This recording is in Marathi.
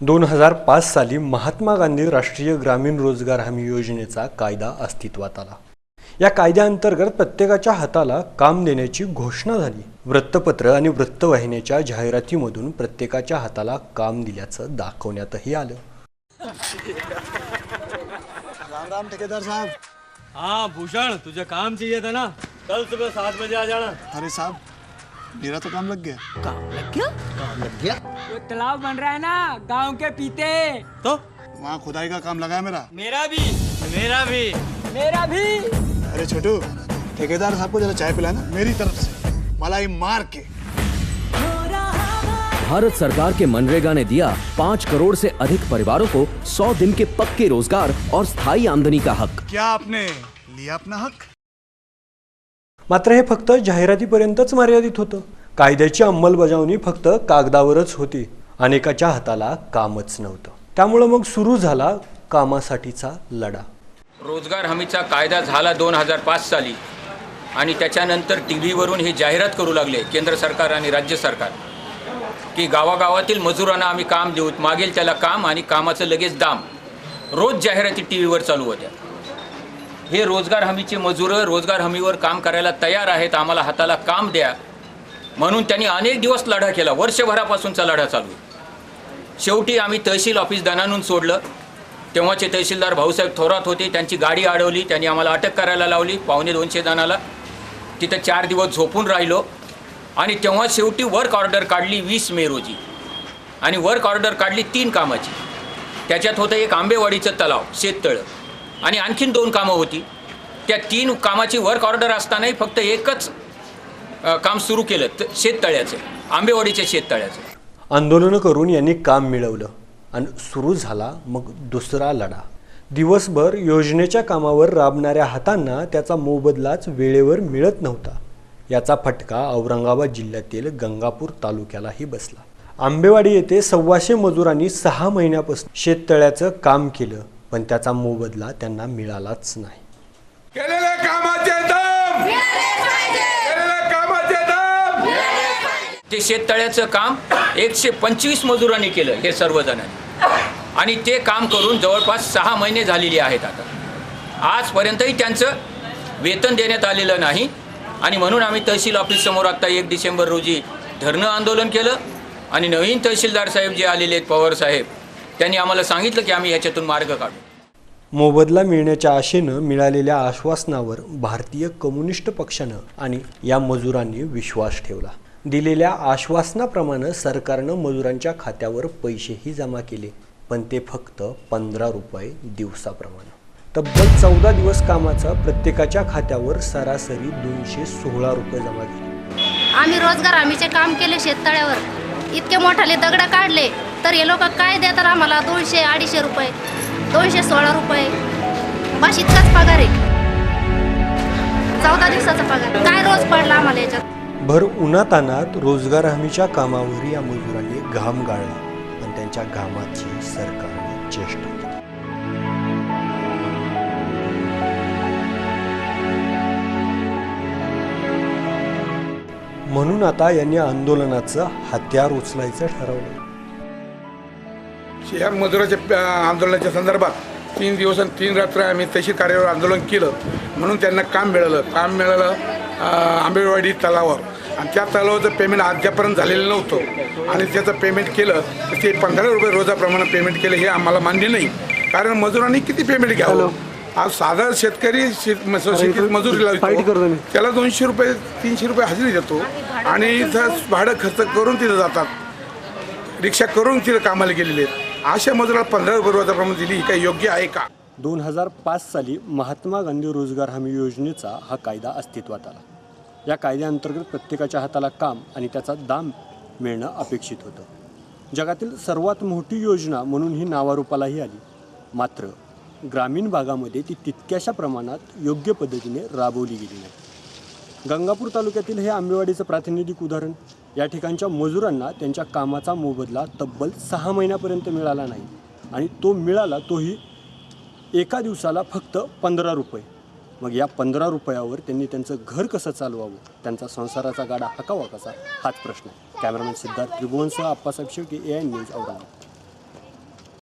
दोन हजार पाच साली महात्मा गांधी राष्ट्रीय ग्रामीण रोजगार हमी योजनेचा कायदा अस्तित्वात आला. या कायद्याअंतर्गत प्रत्येकाच्या हाताला काम देण्याची घोषणा झाली. वृत्तपत्र आणि वृत्तवाहिन्याच्या जाहिरातीमधून प्रत्येकाच्या हाताला काम दिल्याचं दाखवण्यातही आलं. राम राम ठेकेदार साहब. हाँ भूषण तुझे काम चाहिए था ना. कल सुबह सात बजे आ जाना. अरे साहब मेरा तो काम लग गया। काम लग गया? काम लग गया। वो तालाब बन रहा है ना गाँव के पीते। तो? वहाँ खुदाई का काम लगा है मेरा। मेरा भी। मेरा भी। मेरा भी। अरे छोटू ठेकेदार साहब को जरा चाय पिलाना मेरी तरफ़ से। मलाई मार के। भारत सरकार के मनरेगा ने दिया पाँच करोड़ से अधिक परिवारों को सौ दिन के पक्के रोज़गार और स्थायी आमदनी का हक। क्या आपने लिया अपना हक? मात्र हे फक्त जाहिरातीपर्यंतच मर्यादित होतं. कायद्याची अंमलबजावणी फक्त कागदावरच होती. अनेकाच्या हाताला कामच नव्हतं. त्यामुळं मग सुरू झाला कामासाठीचा लढा. रोजगार हमीचा कायदा झाला दोन हजार पाच साली. आणि त्याच्यानंतर टी व्हीवरून हे जाहिरात करू लागले केंद्र सरकार आणि राज्य सरकार. की गावागावातील मजुरांना आम्ही काम देऊत मागेल त्याला काम आणि कामाचं लगेच दाम. रोज जाहिराती टी व्हीवर चालू होत्या. हे रोजगार हमीचे मजूर रोजगार हमीवर काम करायला तयार आहेत. आम्हाला हाताला काम द्या. म्हणून त्यांनी अनेक दिवस लढा केला. वर्षभरापासूनचा लढा चालू शेवटी आम्ही तहसील ऑफिस दनानून सोडलं. तेव्हाचे तहसीलदार भाऊसाहेब थोरात होते. त्यांची गाडी अडवली. त्यांनी आम्हाला अटक करायला लावली. पावणे दोनशे जणाला. तिथं चार दिवस झोपून राहिलो. आणि तेव्हा शेवटी वर्क ऑर्डर काढली वीस मे रोजी. आणि वर्क ऑर्डर काढली तीन कामाची. त्याच्यात होतं एक आंबेवाडीचं तलाव शेततळं. आणि आणखीन दोन कामं होती. त्या तीन कामाची वर्क ऑर्डर असतानाही फक्त एकच काम सुरू केलं तर शेततळ्याचं आंबेवाडीच्या शेततळ्याचं. आंदोलनं करून यांनी काम मिळवलं आणि सुरू झाला मग दुसरा लढा. दिवसभर योजनेच्या कामावर राबणाऱ्या हातांना त्याचा मोबदलाच वेळेवर मिळत नव्हता. याचा फटका औरंगाबाद जिल्ह्यातील गंगापूर तालुक्यालाही बसला. आंबेवाडी येथे सव्वाशे मजुरांनी सहा महिन्यापासून शेततळ्याचं काम केलं. पण त्याचा मोबदला त्यांना मिळालाच नाही. केलेल्या कामाचे दम! केलेल्या कामाचे दम! ते शेततळ्याचं काम एकशे पंचवीस मजुरांनी केलं हे सर्वजणांनी. आणि ते काम करून जवळपास सहा महिने झालेले आहेत आता. आजपर्यंतही त्यांचं वेतन देण्यात आलेलं नाही. आणि म्हणून आम्ही तहसील ऑफिससमोर आत्ता एक डिसेंबर रोजी धरणं आंदोलन केलं. आणि नवीन तहसीलदार साहेब जे आलेले आहेत पवार साहेब त्यांनी आम्हाला सांगितलं की आम्ही ह्याच्यातून मार्ग काढू. मोबदला मिळण्याच्या आशेनं मिळालेल्या आश्वासनावर भारतीय कम्युनिस्ट पक्षानं आणि या मजुरांनी विश्वास ठेवला. दिलेल्या आश्वासनाप्रमाणे सरकारनं मजुरांच्या खात्यावर पैसेही जमा केले पण ते फक्त पंधरा रुपये दिवसाप्रमाणे. तब्बल चौदा दिवस कामाचा प्रत्येकाच्या खात्यावर सरासरी दोनशे सोळा रुपये जमा केले. आम्ही रोजगार हमीचे काम केले शेततळ्यावर. इतके मोठाले दगड काढले. तर हे लोक काय देतात आम्हाला? दोनशे अडीचशे रुपये. दोनशे सोळा रुपये. बस इतकाच पगार आहे. चौदा दिवसाचा पगार. काय रोज पडला आम्हाला याच्यात? भर उन्हातानात रोजगार हमीच्या कामावर या मजुरांनी घाम गाळला. पण त्यांच्या घामाची सरकारने चेष्टा केली. म्हणून आता यांनी आंदोलनाचं हत्यार उचलायचं ठरवलं. शहर मजुराच्या आंदोलनाच्या संदर्भात तीन दिवस आणि तीन रात्र आम्ही तहसील कार्यालयावर आंदोलन केलं. म्हणून त्यांना काम मिळालं. काम मिळालं आंबेवाडी तलावावर. आणि त्या तलावाचं पेमेंट अद्यापर्यंत झालेलं नव्हतं. आणि त्याचं पेमेंट केलं तर ते पंधरा रुपये रोजाप्रमाणे पेमेंट केलं हे आम्हाला मान्य नाही. कारण मजुरांनी किती पेमेंट घ्यावं? आज साधा शेतकरी शेत शेतीत मजुरी लावतो. त्याला दोनशे रुपये तीनशे रुपये हजेरी देतो. आणि इथं भाडं खर्च करून तिथं जातात. रिक्षा करून तिथं कामाला गेलेले आहेत. अशा मजुराला पंधरा रुपये रोजाप्रमाणे दिली काही योग्य आहे का? दोन हजार पाच साली महात्मा गांधी रोजगार हमी योजनेचा हा कायदा अस्तित्वात आला. या कायद्याअंतर्गत प्रत्येकाच्या हाताला काम आणि त्याचा दाम मिळणं अपेक्षित होतं. जगातील सर्वात मोठी योजना म्हणून ही नावारूपालाही आली. मात्र ग्रामीण भागामध्ये ती तितक्याशा प्रमाणात योग्य पद्धतीने राबवली गेली नाही. गंगापूर तालुक्यातील हे आंबेवाडीचं प्रातिनिधिक उदाहरण या ठिकाणच्या मजुरांना त्यांच्या कामाचा मोबदला तब्बल सहा महिन्यापर्यंत मिळाला नाही आणि तो मिळाला तोही एका दिवसाला फक्त पंधरा रुपये. मग या पंधरा रुपयावर त्यांनी त्यांचं घर कसं चालवावं? त्यांचा संसाराचा गाडा हकावा कसा? हाच प्रश्न आहे. कॅमेरामॅन सिद्धार्थ त्रिभुवनसह आप्पासाहेब शेवटी ए आय न्यूज औरंगाबाद.